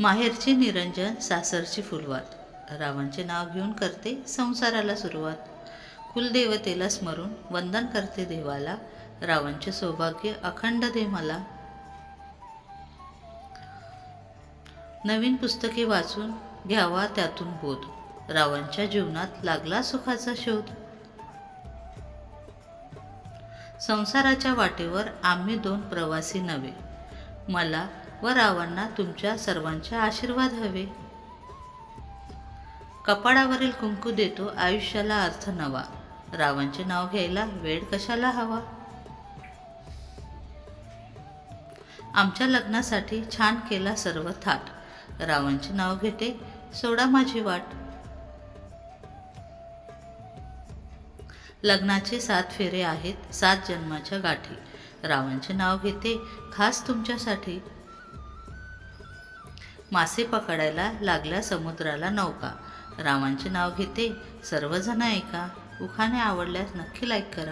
माहेरचे निरंजन सासरची फुलवात रावणचे नाव घेऊन करते संसाराला सुरुवात. कुलदेवतेला स्मरून वंदन करते देवाला. रावणचे सौभाग्य अखंड दे मला. नवीन पुस्तके वाचून घ्यावा त्यातून बोध. रावणच्या जीवनात लागला सुखाचा शोध. संसाराच्या वाटेवर आम्ही दोन प्रवासी नव्हे. मला व रावांना तुमच्या सर्वांचे आशीर्वाद हवे. कपाळावरील कुंकू देतो आयुष्याला अर्थ नवा. रावांचे नाव घ्यायला वेळ कशाला हवा? आमच्या लग्नासाठी छान केला सर्व थाट. रावांचे नाव घेते सोडा माझी वाट. लग्नाचे सात फेरे आहेत सात जन्माच्या गाठी. रावांचे नाव घेते खास तुमच्यासाठी मासे पकडायला लागल्या समुद्राला नौका. रावांचे नाव घेते सर्वजण ऐका. उखाणे आवडल्यास नक्की लाईक करा.